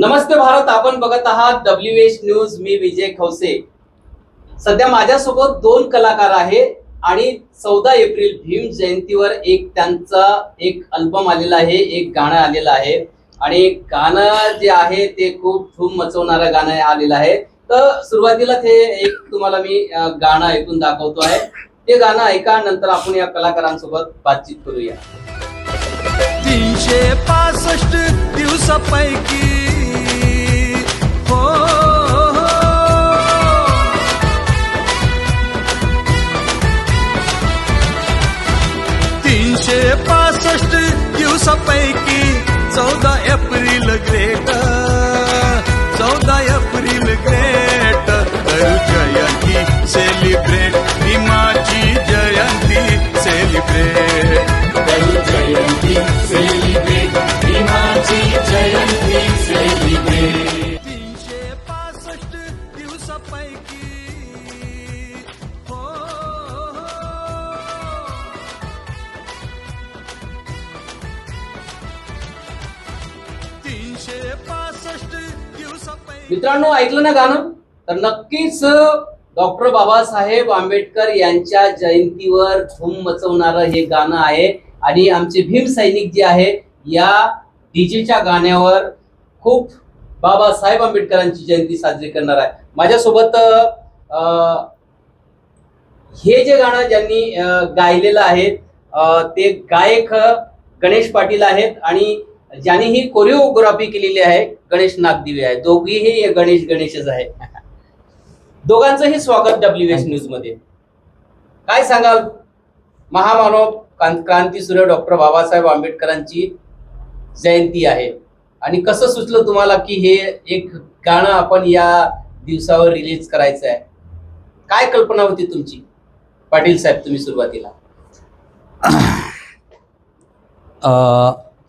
नमस्ते भारत आपण बघत आहात डब्ल्यू एच न्यूज मी विजय खवसे. सध्या माझ्यासोबत दोन कलाकार आहे आणि चौदा एप्रिल भीम जयंतीवर एक त्यांचा एक अल्बम आलेला आहे एक गाणं आलेलं आहे. आणि गाणं जे आहे ते खूप धूम मचवणारं गाणं आलेलं आहे. तर सुरुवातीला ते एक तुम्हाला मी गाणं ऐकून दाखवतो आहे. ते गाणं ऐका नंतर आपण या कलाकारांसोबत बातचीत करूया. तीनशे पासष्ट दिवसापैकी दिवसापैकी चौदा एप्रिल ग्रेट चौदा एप्रिल ग्रेट करू जयंती सेलिब्रेट भीमाची जयंती सेलिब्रेट. जयंती सेलिब्रेट. मित्रांनो ऐकलं ना गाणं? तर नक्कीच डॉक्टर बाबासाहेब आंबेडकर यांच्या जयंतीवर धूम मचवणारं हे गाणं आहे. आणि आमचे भीम सैनिक जे आहे या डीजेच्या गाण्यावर खूप बाबासाहेब आंबेडकरांची जयंती साजरी करणार आहे. माझ्यासोबत हे जे गाणं ज्यांनी गायलेलं आहे ते गायक गणेश पाटील आहेत. आणि ज्यांनी ही कोरिओग्राफी केलेली आहे गणेश नागदिवे आहे. दोघीही हे गणेश गणेशच आहे. दोघांचंही स्वागत डब्ल्यू एस न्यूजमध्ये काय सांगाल? महामानव क्रां- क्रांतीसूर्य डॉक्टर बाबासाहेब आंबेडकरांची जयंती आहे. आणि कसं सुचलं तुम्हाला की हे एक गाणं आपण या दिवसावर रिलीज करायचं आहे? काय कल्पना होती तुमची? पाटील साहेब तुम्ही सुरुवातीला.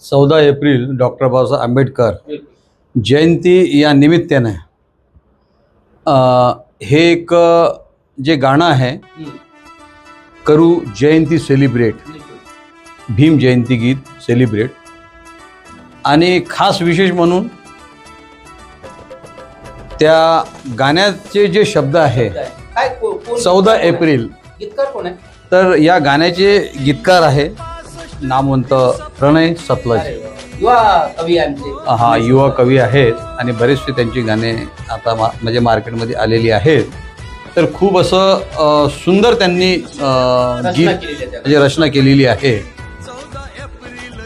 चौदा एप्रिल डॉक्टर बाबासाहेब आंबेडकर जयंती या निमित्ताने हे एक जे गाणं आहे. करू जयंती सेलिब्रेट भीम जयंती गीत सेलिब्रेट आणि खास विशेष म्हणून त्या गाण्याचे जे शब्द आहे चौदा एप्रिल. गीतकार कोण आहे? तर या गाण्याचे गीतकार आहे नामवंत प्रणय सतलज. युवा कवी आमचे. हा युवा कवी आहेत आणि बरेचसे त्यांची गाणे आता मा म्हणजे मार्केटमध्ये आलेली आहेत. तर खूप असं सुंदर त्यांनी गीत. म्हणजे रचना केलेली आहे.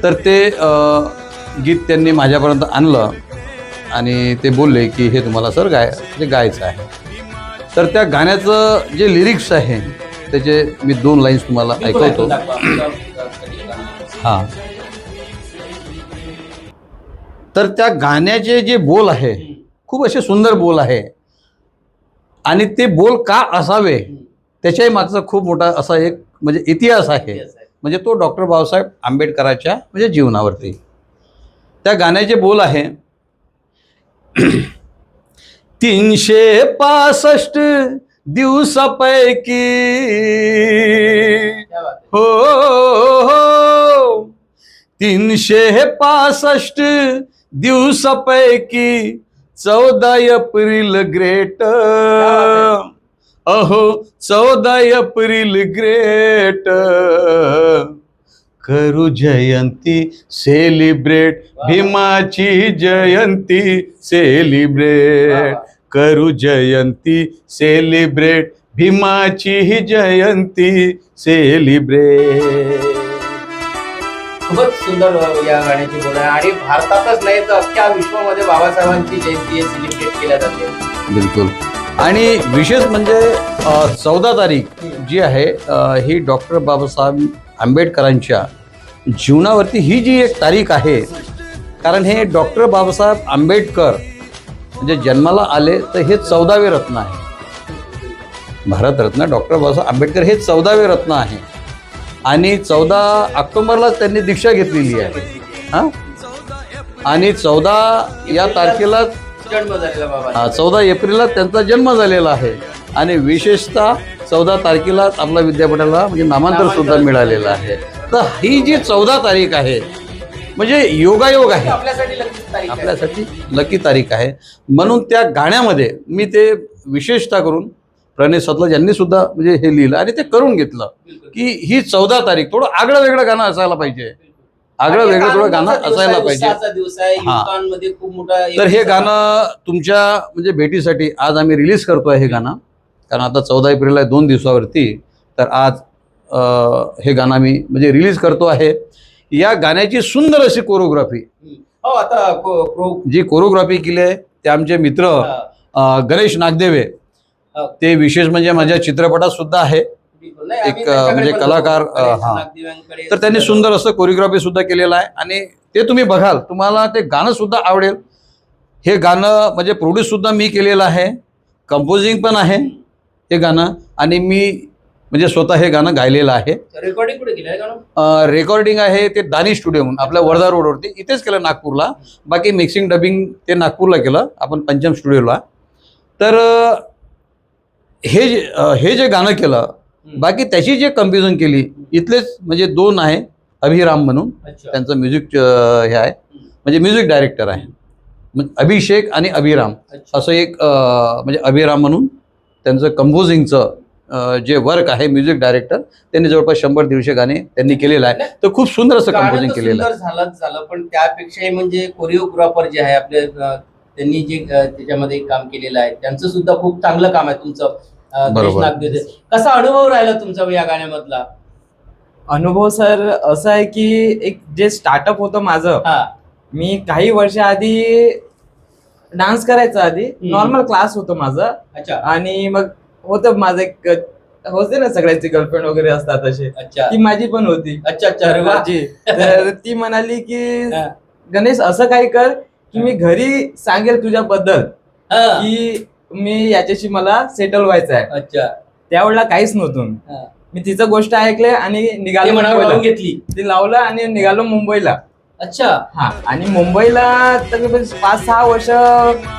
तर ते गीत त्यांनी माझ्यापर्यंत आणलं आणि ते बोलले की हे तुम्हाला सर गाय म्हणजे गायचं आहे. तर त्या गाण्याचं जे लिरिक्स आहे त्याचे मी दोन लाईन्स तुम्हाला ऐकवतो. हां. तर त्या गाण्याचे जे बोल आहे खूप असे सुंदर बोल आहे आणि ते बोल का असावे त्याच्याही मागचा खूप मोठा असा एक म्हणजे इतिहास आहे. म्हणजे तो डॉक्टर बाबासाहेब आंबेडकराच्या म्हणजे जीवनावरती त्या गाण्याचे बोल आहे तीनशे पासष्ट दिवसापैकी बात आहे. हो हो तीनशे पासष्ट दिवसापैकी चौदा एप्रिल ग्रेट. अहो चौदा एप्रिल ग्रेट. करू जयंती सेलिब्रेट भीमाची जयंती सेलिब्रेट करू जयंती सेलिब्रेट भीमाची जयंती सेलिब्रेट खूपच सुंदर या गाण्याची बोल आहे. आणि भारतातच नाही तर अख्ख्या विश्वामध्ये बाबासाहेबांची जयंती सेलिब्रेट केल्या जाते. बिलकुल. आणि विशेष म्हणजे चौदा तारीख जी आहे ही डॉक्टर बाबासाहेब आंबेडकरांच्या जीवनावरती ही जी एक तारीख आहे कारण हे डॉक्टर बाबासाहेब आंबेडकर म्हणजे जन्माला आले तर हे चौदावे रत्न आहे. भारतरत्न डॉक्टर बाबासाहेब आंबेडकर हे चौदावे रत्न आहे. आणि चौदा ऑक्टोबरला त्यांनी दीक्षा घेतलेली आहे. हां? आणि चौदा या झालेला बाबा चौदा एप्रिलला त्यांचा जन्म झालेला आहे. आणि विशेषतः चौदा तारखेलाच आपल्या विद्यापीठाला म्हणजे नामांतर सुद्धा मिळालेलं आहे. तर ही जी चौदा तारीख आहे म्हणजे योगायोग आहे. आपल्यासाठी लकी तारीख आहे. म्हणून त्या गाण्यामध्ये मी ते विशेषतः करून प्रणय सतलज यांनी सुद्धा म्हणजे हे लिहिलं आणि ते करून घेतलं. की ही चौदा तारीख थोडं आगळं वेगळं गाणं असायला पाहिजे आगळं वेगळं थोडं गाणं असायला पाहिजे हा. तर हे गाणं तुमच्या म्हणजे भेटीसाठी आज आम्ही रिलीज करतोय हे गाणं कारण आता चौदा एप्रिल आहे दोन दिवसावरती तर आज हे गाणं आम्ही म्हणजे रिलीज करतो आहे या गाण्याची सुंदर अशी कोरिओग्राफी. हो आता को- को- जी कोरिओग्राफी केली आहे ते आमचे मित्र गणेश नागदेवे. ते विशेष म्हणजे माझ्या चित्रपटात सुद्धा आहे एक, म्हणजे कलाकार, हा. तर त्यांनी सुंदर असं कोरिओग्राफी सुद्धा केलेलं आहे आणि ते तुम्ही बघाल. तुम्हाला ते गाणं सुद्धा आवडेल. हे गाणं म्हणजे प्रोड्यूस सुद्धा मी केलेलं आहे. कंपोजिंग पण आहे हे गाणं आणि मी म्हणजे स्वतः हे गाणं गायलेलं आहे. रेकॉर्डिंग कुठे रेकॉर्डिंग आहे ते दानी स्टुडिओ म्हणून आपल्या वर्धा रोडवरती इथेच केलं नागपूरला. बाकी मिक्सिंग डबिंग ते नागपूरला केलं. आपण पंचम स्टुडिओला तर हे जे हे जे गाणं केलं. बाकी त्याची जे कंपोजिशन केली इथलेच म्हणजे दोन आहे अभिराम म्हणून. त्यांचं म्युझिक हे आहे. म्हणजे म्युझिक डायरेक्टर आहे. अभिषेक आणि अभिराम. असं एक म्हणजे अभिराम म्हणून त्यांचं कंपोजिंगचं जे वर्क आहे म्युझिक डायरेक्टर त्यांनी जवळपास शंभर दीडशे गाणे त्यांनी केलेलं आहे. तर खूप सुंदर असं कंपोजिंग तर केलेलं आहे. झालंच झालं पण त्यापेक्षाही म्हणजे कोरिओग्राफर जे आहे आपले त्यांनी जे त्याच्यामध्ये काम केलेलं आहे त्यांचं सुद्धा खूप चांगलं काम आहे तुमचं. कसा अनुभव राहिला तुमचा या गाण्यामधला? अनुभव सर असं आहे की एक जे स्टार्टअप होतं माझं मी काही वर्ष आधी डान्स करायचं आधी. नॉर्मल क्लास होतं माझं. अच्छा. आणि मग होतं माझं एक होते ना सगळ्यांची गर्लफ्रेंड वगैरे असतात असे अच्छा. ती माझी पण होती. अच्छा तर ती म्हणाली की. गणेश असं काही कर की मी घरी सांगेल तुझ्याबद्दल. की मी याच्याशी मला सेटल व्हायचं आहे. अच्छा. त्यावेळेला काहीच नव्हतं. हा. मी तिचं गोष्ट ऐकले आणि ते निघालो मुंबईला. लावून घेतली. ती लावलं आणि निघालो मुंबईला. अच्छा. हा. आणि मुंबईला तकरीबन पाच सहा वर्ष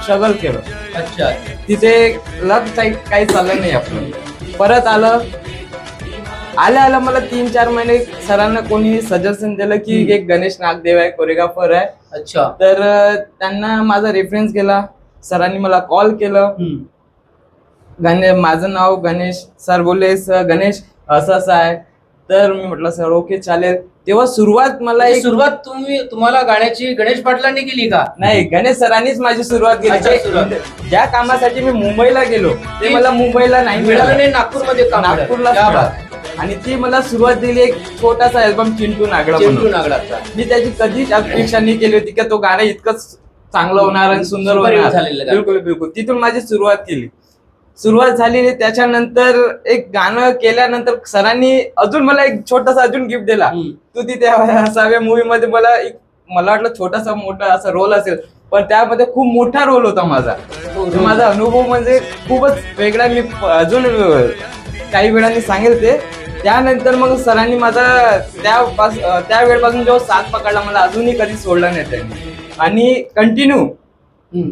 स्ट्रगल केलं. अच्छा. तिथे लग काही काही चाललं नाही आपलं. परत आलं. आलं आलं मला तीन चार महिने सरांना कोणी सजेशन दिलं की. एक गणेश नागदेव आहे कोरिओग्राफर आहे. अच्छा. तर अं, त्यांना माझा रेफरन्स गेला. सरांनी मला कॉल केलं. हम्म. गणे माझं नाव गणेश. सर बोलले सर गणेश असं असं आहे. तर मी म्हटलं सर ओके चालेल. तेव्हा सुरुवात मला म्हणजे एक सुरुवात तुम्ही तुम्हाला गाण्याची गणेश पाटलांनी केली का? नाही गणेश सरांनीच माझी सुरुवात केली. अच्छा, जे- सुरुवात. ज्या कामासाठी मी मुंबईला गेलो ते मला मुंबईला नाही मिळालं. नाही नागपूरमध्ये. नागपूरला. आणि ती मला सुरुवात दिली एक छोटासा अल्बम चिंटू नागडा चिंटू नागराचा मी त्याची कधीच अपेक्षा नाही केली होती की तो गाणं इतकंच चांगलं होणार आणि सुंदर होणार. बिलकुल बिलकुल. तिथून माझी सुरुवात केली. सुरुवात झाली त्याच्यानंतर एक गाणं केल्यानंतर सरांनी अजून मला एक छोटासा अजून गिफ्ट दिला. तू तिथे असाव्या मूवी मध्ये मला एक मला वाटलं छोटासा मोठा असा रोल असेल. पण त्यामध्ये खूप मोठा रोल होता माझा. हो, माझा अनुभव म्हणजे खूपच वेगळा. मी अजून काही वेळांनी सांगेल ते त्यानंतर मग सरांनी माझा त्या त्या वेळपासून जेव्हा साथ पकडला मला अजूनही कधी सोडला नाही त्यांनी. आणि कंटिन्यू.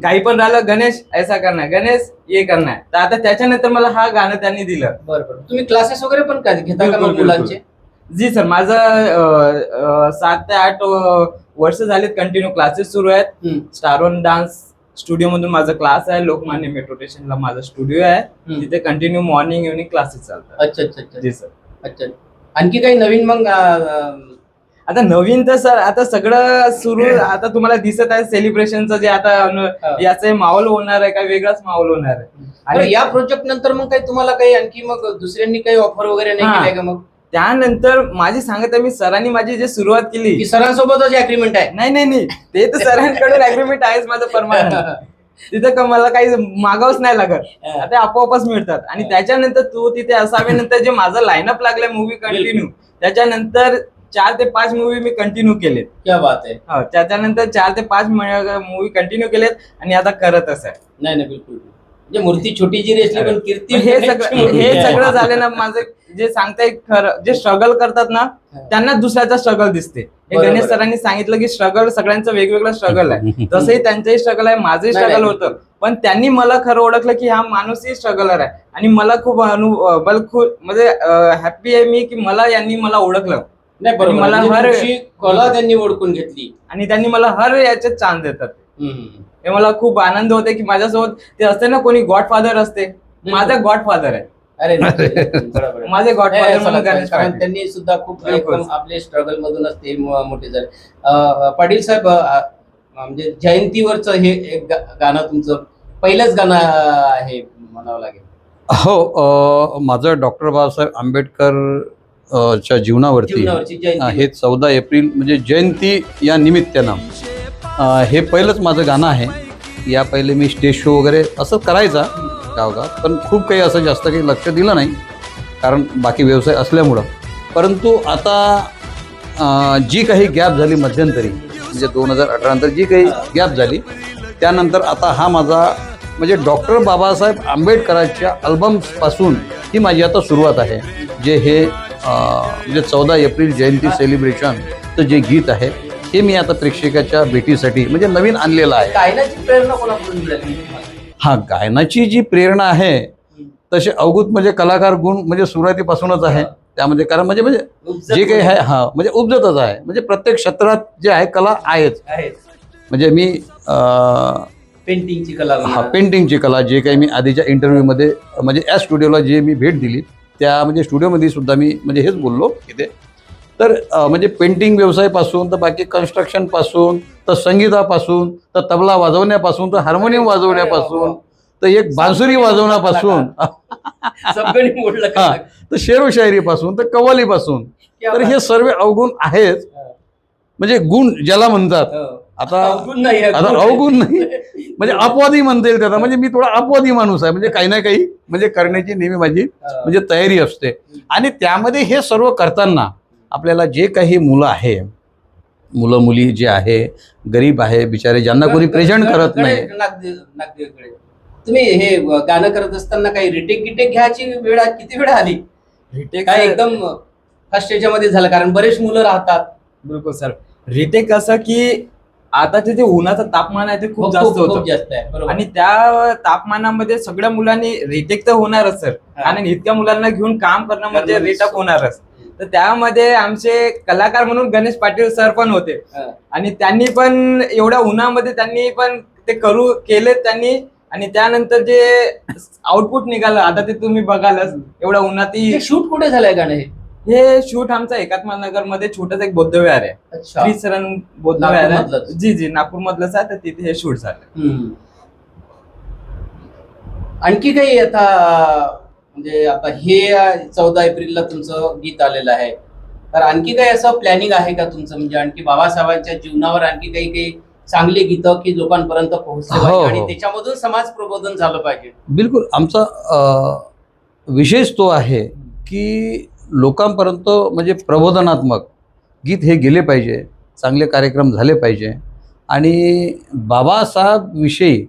काही पण राहिलं गणेश ऐसा करणार गणेश ये करणार. तर आता त्याच्यानंतर मला हा गाणं त्यांनी दिलं. बरं बरं. तुम्ही क्लासेस वगैरे पण काय घेता का मग मुलांचे? जी सर माझं सात ते आठ वर्ष झालेत कंटिन्यू क्लासेस सुरू आहेत. हम्म. स्टारवन डान्स स्टुडिओ मधून माझा क्लास आहे. लोकमान्य मेट्रो स्टेशनला माझा स्टुडिओ आहे. तिथे कंटिन्यू मॉर्निंग इव्हनिंग क्लासेस चालतात. अच्छा अच्छा अच्छा. जी सर. अच्छा. आणखी काही नवीन मग आता नवीन तर सर आता सगळं सुरू आता तुम्हाला दिसत आहे सेलिब्रेशनचं जे आता. याचं माहोल होणार आहे का? वेगळाच माहोल होणार आहे. आणि या प्रोजेक्ट नंतर मग काही तुम्हाला काही आणखी मग दुसऱ्यांनी काही ऑफर वगैरे नाही. केल्या का मग? त्यानंतर माझी सांगत आहे मी सरांनी माझी जे सुरुवात केली. की सरांसोबतच अग्रीमेंट आहे. नाही नाही नाही. ते तर सरांकडून अग्रीमेंट आहेच माझं परमानंट तिथं का मला काही मागावंच नाही लागत. ते आपोआपच मिळतात. आणि त्याच्यानंतर तू तिथे असावे नंतर जे माझं लाईनअप लागलंय मूवी कंटिन्यू त्याच्यानंतर चार ते पाच मूवी मी कंटिन्यू केलेत. क्या बात आहे हो, त्याच्यानंतर चार ते पाच मूवी कंटिन्यू केलेत आणि आता करतच आहे नाही नाही बिलकुल म्हणजे मूर्ती छोटी जरी असली पण कीर्ती हे सगळं हे सगळं झालं ना माझं जे सांगताय खरं जे स्ट्रगल करतात ना त्यांना दुसऱ्याचा स्ट्रगल दिसते. हे बरोबर गणेश. सरांनी सांगितलं की स्ट्रगल सगळ्यांचं वेगवेगळं स्ट्रगल आहे. तसंही त्यांचंही स्ट्रगल आहे माझंही नाही, स्ट्रगल नाही, होतं. पण त्यांनी मला खरं ओळखलं की हा माणूसही स्ट्रगलर आहे. आणि मला खूप अनु अं, मला खूप म्हणजे हॅपी आहे मी की मला यांनी मला ओळखलं. नाही बरोबर मला म्हणजे हर- तुमची कला त्यांनी ओळखून घेतली आणि त्यांनी मला हर याच्यात चान्स देतात हम्म. हे मला खूप आनंद होते की माझ्यासोबत ते असते ना कोणी गॉडफादर असते माझा गॉडफादर आहे अरे. बरोबर आहे. माझे नाही, म्हणून चला, गणेश कारण पाटील. त्यांनी सुद्धा खूप बिलकुल. एकदम आपले स्ट्रगल मधूनच ते म- मोठे झाले अं, पाटील साहेब अं, म्हणजे जयंतीवरचं हे एक गा- गाणं तुमचं पहिलंच गाणं आहे म्हणावं लागेल हो अ, माझं डॉक्टर बाबासाहेब आंबेडकर च्या जीवनावरती. हे चौदा एप्रिल म्हणजे जयंती या निमित्तानं. हे पहिलंच माझं गाणं आहे. या पहिले मी स्टेज शो वगैरे असं करायचा गावगाव पण खूप काही असं जास्त काही लक्ष दिलं नाही कारण बाकी व्यवसाय असल्यामुळं. परंतु आता जी काही गॅप झाली मध्यंतरी म्हणजे दोन हजार अठरा नंतर जी काही गॅप झाली त्यानंतर आता हा माझा म्हणजे डॉक्टर बाबासाहेब आंबेडकरांच्या अल्बम्सपासून ही माझी आता सुरुवात आहे. जे हे म्हणजे चौदा एप्रिल जयंती सेलिब्रेशनचं जे गीत आहे हे मी आता प्रेक्षकाच्या भेटीसाठी म्हणजे नवीन आणलेलं आहे. गायनाची प्रेरणा कोणाकडून मिळाली? तुम्हाला? हा गायनाची जी प्रेरणा आहे तसे अवगुत म्हणजे कलाकार गुण म्हणजे सुरुवातीपासूनच आहे. त्यामध्ये कारण म्हणजे म्हणजे जे काही आहे हा म्हणजे उपजतच आहे. म्हणजे प्रत्येक क्षेत्रात जे आहे कला आहेच. आहे म्हणजे मी पेंटिंगची कला हा. पेंटिंगची कला जे काही मी आधीच्या इंटरव्ह्यूमध्ये म्हणजे या स्टुडिओला जे मी भेट दिली त्या म्हणजे स्टुडिओमध्ये सुद्धा मी म्हणजे हेच बोललो इथे. तर म्हणजे पेंटिंग व्यवसायापासून तर बाकी कन्स्ट्रक्शनपासून तर संगीतापासून तर तबला वाजवण्यापासून तर हार्मोनियम वाजवण्यापासून तर एक बांसुरी वाजवण्यापासून. हा? तर शेरो शायरीपासून तर कव्वालीपासून. तर. हे सर्व अवगुण आहेत. म्हणजे गुण ज्याला म्हणतात. हो. आता अवगुण नाही आता. अवगुण नाही. म्हणजे अपवादी म्हणता येईल त्याला. म्हणजे मी थोडा अपवादी माणूस आहे. म्हणजे काही ना काही म्हणजे करण्याची नेहमी माझी म्हणजे तयारी असते. आणि त्यामध्ये हे सर्व करताना आपल्याला जे काही मुलं आहे मुलं मुली जे आहे गरीब आहे बिचारे ज्यांना कोणी प्रेझेंट करत नाही. तुम्ही हे गाणं करत असताना काही रिटेक गिटेक घ्यायची वेळ किती वेळ आली? रिटेक काय एकदम फर्स्ट याच्यामध्ये झालं? कारण बरेच मुलं राहतात. बिलकुल सर. रिटेक असं की आताचे जे उन्हाचं तापमान आहे ते खूप जास्त होतं. जास्त आहे. आणि त्या तापमानामध्ये सगळ्या मुलांनी रिटेक तर होणारच सर. आणि इतक्या मुलांना घेऊन काम करणं म्हणजे करणं रिटअप होणारच. तर त्यामध्ये आमचे कलाकार म्हणून गणेश पाटील सर पण होते. आणि त्यांनी पण एवढ्या उन्हामध्ये त्यांनी पण ते करू केले त्यांनी. आणि त्यानंतर जे आउटपुट निघालं आता ते तुम्ही बघालच एवढ्या उन्हातही हे शूट कुठे झालंय गाणं हे शूट आमचा एकात्म नगरमध्ये छोटस एक बौद्धविहार आहे. अच्छा. श्री शरण बौद्धविहार आहे. नागपूरमधलंच. जी जी नागपूर मधलंच आहे तर तिथे हे शूट झालं. हम्म. आणखी काही आता म्हणजे आता हे चौदा एप्रिलला तुमचं गीत आलेलं आहे. तर आणखी काही असं प्लॅनिंग आहे का तुमचं? म्हणजे आणखी बाबासाहेबांच्या जीवनावर आणखी काही काही चांगली गीतं की लोकांपर्यंत पोहोचले हो, पाहिजे आणि हो. त्याच्यामधून समाज प्रबोधन झालं पाहिजे? बिलकुल. आमचा अ, विशेष तो आहे की लोकांपर्यंत म्हणजे प्रबोधनात्मक गीत हे गेले पाहिजे चांगले कार्यक्रम झाले पाहिजे. आणि बाबासाहेबविषयी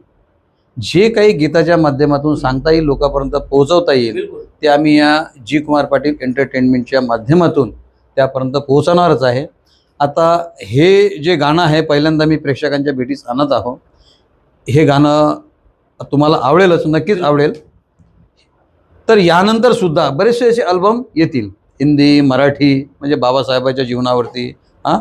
जे काही गीताच्या माध्यमातून सांगता येईल लोकांपर्यंत पोहोचवता येईल ते आम्ही या जी कुमार पाटील एंटरटेनमेंटच्या माध्यमातून त्यापर्यंत पोहोचणारच आहे. आता हे जे गाणं आहे पहिल्यांदा मी प्रेक्षकांच्या भेटीस आणत आहो. हे गाणं तुम्हाला आवडेलच नक्कीच आवडेल. तर यानंतर सुद्धा बरेचसे असे अल्बम येतील. हिंदी मराठी म्हणजे बाबासाहेबाच्या जीवनावरती हां?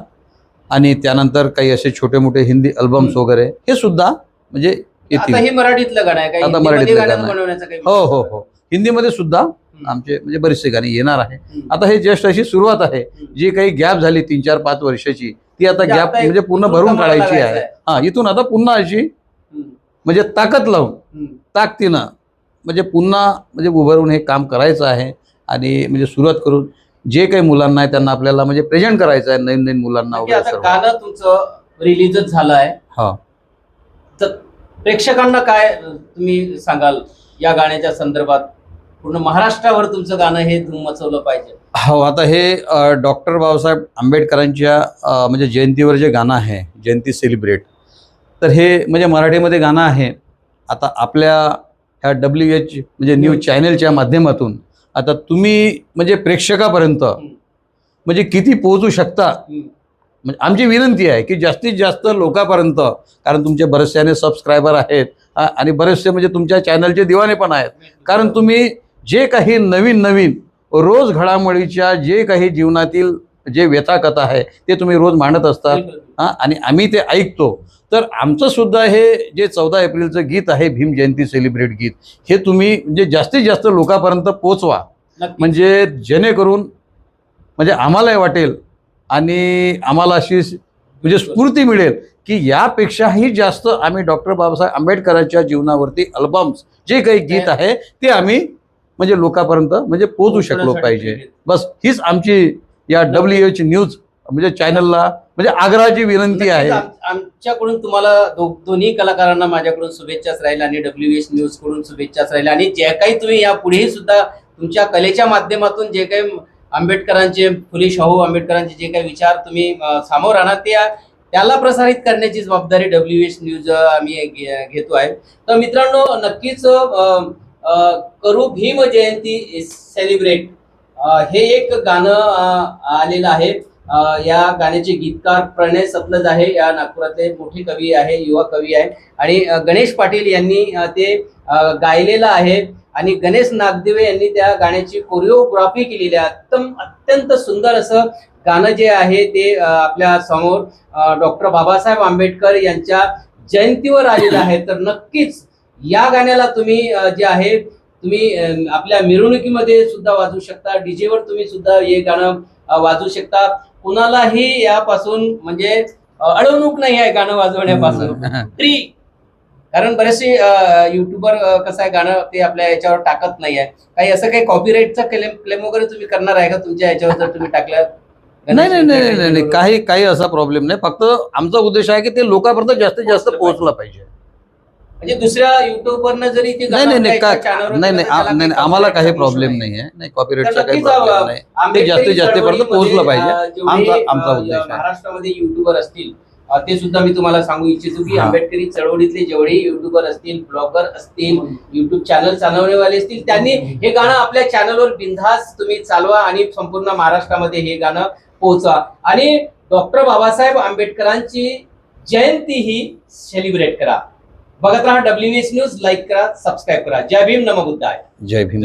आणि त्यानंतर काही असे छोटे मोठे हिंदी अल्बम्स वगैरे हे सुद्धा म्हणजे येतील. आता हे मराठीतलं गाणं आहे आता मराठीतलं गाणं आहे. हो हो हो. हिंदीमध्ये सुद्धा आमचे म्हणजे बरेचसे गाणे येणार आहे. आता हे जस्ट अशी सुरुवात आहे. जी काही गॅप झाली तीन चार पाच वर्षाची ती आता म्हणजे गॅप आता एक म्हणजे पूर्ण भरून काढायची आहे. हा इथून आता पुन्हा अशी हम्म. म्हणजे ताकद लावून हम्म. ताकदीनं म्हणजे पुन्हा म्हणजे उभारून हे काम करायचं आहे आणि म्हणजे सुरुवात करून जे काही मुलांना आहे त्यांना आपल्याला म्हणजे प्रेझेंट करायचं आहे नवीन नवीन मुलांना वगैरे आता सर्व. गाणं तुमचं रिलीजच झालं आहे. हा. तर प्रेक्षकांना काय तुम्ही सांगाल या गाण्याच्या संदर्भात? पूर्ण महाराष्ट्रावर तुमचं गाणं हे धूम मचवलं पाहिजे. हो आता हे डॉक्टर बाबासाहेब आंबेडकरांच्या अ, म्हणजे जयंतीवर जे गाणं आहे जयंती सेलिब्रेट तर हे म्हणजे मराठीमध्ये गाणं आहे. आता आपल्या ह्या डब्ल्यू एच म्हणजे न्यूज चॅनलच्या माध्यमातून. आता तुम्ही म्हणजे प्रेक्षकापर्यंत म्हणजे किती पोहोचू शकता. म्हणजे आमची विनंती आहे की जास्तीत जास्त लोकांपर्यंत कारण तुमचे बरेचसे सबस्क्रायबर आहेत आणि बरेचसे म्हणजे तुमच्या चॅनलचे दिवाने पण आहेत. कारण तुम्ही जे काही नवीन नवीन रोज घडामोडीच्या जे काही जीवनातील जे व्यथा कथा आहे ते तुम्ही रोज मांडत असतात. हां आणि आम्ही ते ऐकतो. तर आमचं सुद्धा हे जे चौदा एप्रिलचं गीत आहे भीम जयंती सेलिब्रेट गीत हे तुम्ही म्हणजे जास्तीत जास्त लोकांपर्यंत पोचवा. म्हणजे जेणेकरून म्हणजे आम्हालाही वाटेल आणि आम्हाला अशी म्हणजे स्फूर्ती मिळेल की यापेक्षाही जास्त आम्ही डॉक्टर बाबासाहेब आंबेडकरांच्या जीवनावरती अल्बम्स जे काही गीत आहे ते आम्ही म्हणजे लोकांपर्यंत म्हणजे पोहोचू शकलो पाहिजे. बस हीच आमची या डब्ल्यू एच न्यूज म्हणजे चॅनलला म्हणजे आग्रहाची विनंती आहे. आम- आमच्याकडून तुम्हाला दो- दोन्ही कलाकारांना माझ्याकडून शुभेच्छाच राहील आणि डब्ल्यू एच न्यूजकडून शुभेच्छाच राहील आणि जे काही तुम्ही या पुढेही सुद्धा तुमच्या कलेच्या माध्यमातून जे काही आंबेडकरांचे फुले शाहू आंबेडकरांचे जे काही विचार तुम्ही समोर आणा ते त्याला प्रसारित करण्याची जबाबदारी डब्ल्यू एच न्यूज आम्ही घे- घेतो आहे. तर मित्रांनो नक्कीच करू भीम जयंती सेलिब्रेट हे एक गाणं आलेलं आहे. या गाण्याचे गीतकार प्रणय सतलज आहे. या नागपुरातले मोठे कवी आहे युवा कवी आहे. आणि गणेश पाटील यांनी ते गायलेलं आहे. आणि गणेश नागदेवे यांनी त्या गाण्याची कोरिओग्राफी केलेली आहे. अत्यंत अत्यंत सुंदर असं गाणं जे आहे ते आपल्यासमोर डॉक्टर बाबासाहेब आंबेडकर यांच्या जयंतीवर आलेलं आहे. तर नक्कीच या गाण्याला तुम्ही जे आहे तुम्ही आपल्या मिरवणुकीमध्ये सुद्धा वाजवू शकता. डीजेवर तुम्ही सुद्धा हे गाणं वाजू वाजवू शकता. कुणालाही यापासून म्हणजे अडवणूक नाही आहे गाणं वाजवण्यापासून. फ्री कारण बरेचसे युट्यूबर कसं आहे गाणं ते आपल्या याच्यावर टाकत नाही आहे. काही असं काही कॉपीराईटचा क्लेम क्लेम वगैरे तुम्ही करणार आहे का? तुमच्या याच्यावर जर तुम्ही टाकलं नाही नाही नाही नाही, नाही काही काही असा प्रॉब्लेम नाही. फक्त आमचा उद्देश आहे की ते लोकांपर्यंत जास्तीत जास्त पोहोचलं पाहिजे. म्हणजे दुसऱ्या युट्यूबवरनं जरी ते नाही गाणं नाही का- आम्हाला काही प्रॉब्लेम नाही. आहे नाही कॉपीराईटचा काही नक्कीच प्रॉब्लेम नाही ते जास्तीत जास्त पर्यंत पोहोचलं पाहिजे. आमचा आमचा उद्देश आहे. महाराष्ट्रामध्ये युट्यूबर असतील अ, ते सुद्धा मी तुम्हाला सांगू इच्छितो की हा. आंबेडकरी चळवळीतले जेवढे युट्यूबर असतील ब्लॉगर असतील युट्यूब चॅनल चालवणेवाले असतील त्यांनी हे गाणं आपल्या चॅनलवर बिनधास्त तुम्ही चालवा आणि संपूर्ण महाराष्ट्रामध्ये हे गाणं पोहोचवा आणि डॉक्टर बाबासाहेब आंबेडकरांची जयंती ही सेलिब्रेट करा. बघत राहा डब्ल्यू एस न्यूज लाईक करा सबस्क्राईब करा. जय भीम नम बुद्धाय. जय भीम